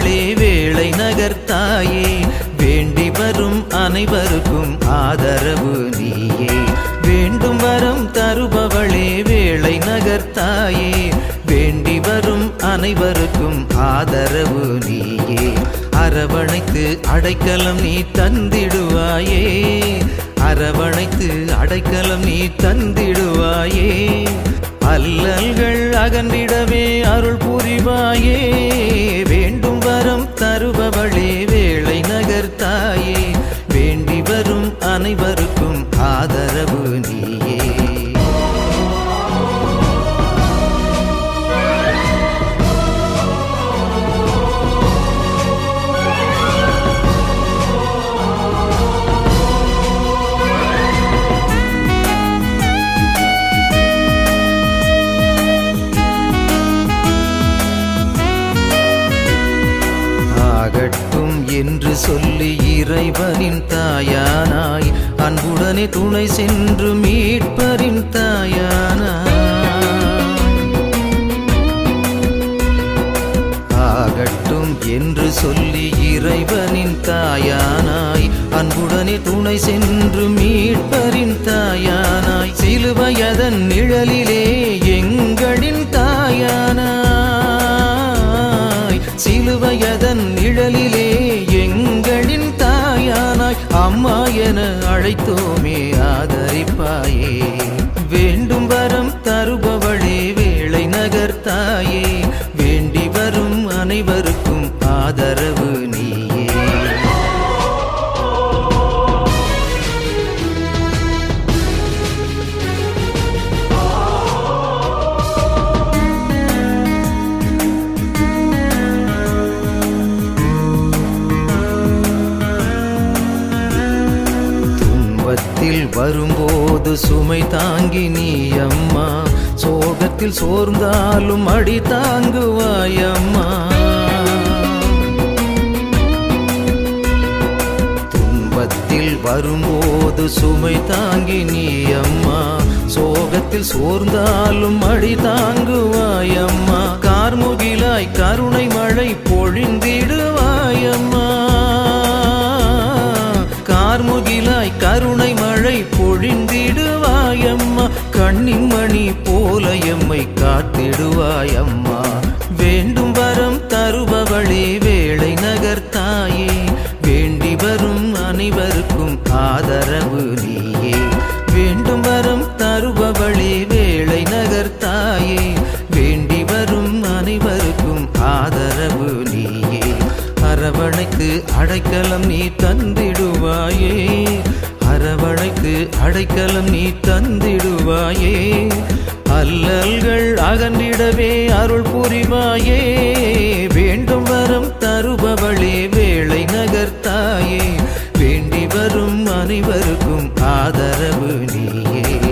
ஆளே வேளை நகர்த்தாயே. வேண்டி வரும் அனைவருக்கும் ஆதரவு நீயே. வேண்டும் வரம் தருபவளே வேளை நகர்த்தாயே. வேண்டி வரும் அனைவருக்கும் ஆதரவு நீயே. அரவணைத்து அடைக்கலம் நீ தந்திடுவாயே. அரவணைத்து அடைக்கலம் நீ தந்திடுவாயே. அல்லல்கள் அகன்றிடவே அருள் புரிவாயே. தருபவளே என்று சொல்லி இறைவனின் தாயானாய் அன்புடனே துணை சென்று மீட்பரின் தாயானாய். ஆகட்டும் என்று சொல்லி இறைவனின் தாயானாய் அன்புடனே துணை சென்று மீட்பரின் தாயானாய். சிலுவையதன் நிழலிலே they me சோகத்தில் வரும்போது சுமை தாங்கி நீ அம்மா. சோகத்தில் சோர்ந்தாலும் அடி தாங்குவாய் அம்மா. துன்பத்தில் வரும்போது சுமை தாங்கி நீ அம்மா. சோகத்தில் சோர்ந்தாலும் அடி தாங்குவாய் அம்மா. கார்முகிலாய் கருணை மழை பொழிந்திடுவாய் அம்மா. கார்முகிலாய் கருணை கண்ணின் மணி போல எம்மை காத்திடுவாய் அம்மா வேண்டும் வரம் தருபவளே வேளை நகர்த்தாயே. வேண்டி வரும் அனைவருக்கும் ஆதரவு நீயே. வேண்டும் வரம் தருபவளே வேளை நகர்த்தாயே. வேண்டி வரும் அனைவருக்கும் ஆதரவு நீயே. அரவணைக்கு அடைக்கலம் நீ தந்திடுவாயே. அரவணைக்கு அடைக்கலம் நீ தந்திடுவாயே. அல்லல்கள் அகன்றிடவே அருள் புரிவாயே. வேண்டும் வரம் தருபவளே வேளை நகர்த்தாயே. வேண்டி வரும் அனைவருக்கும் ஆதரவு நீயே.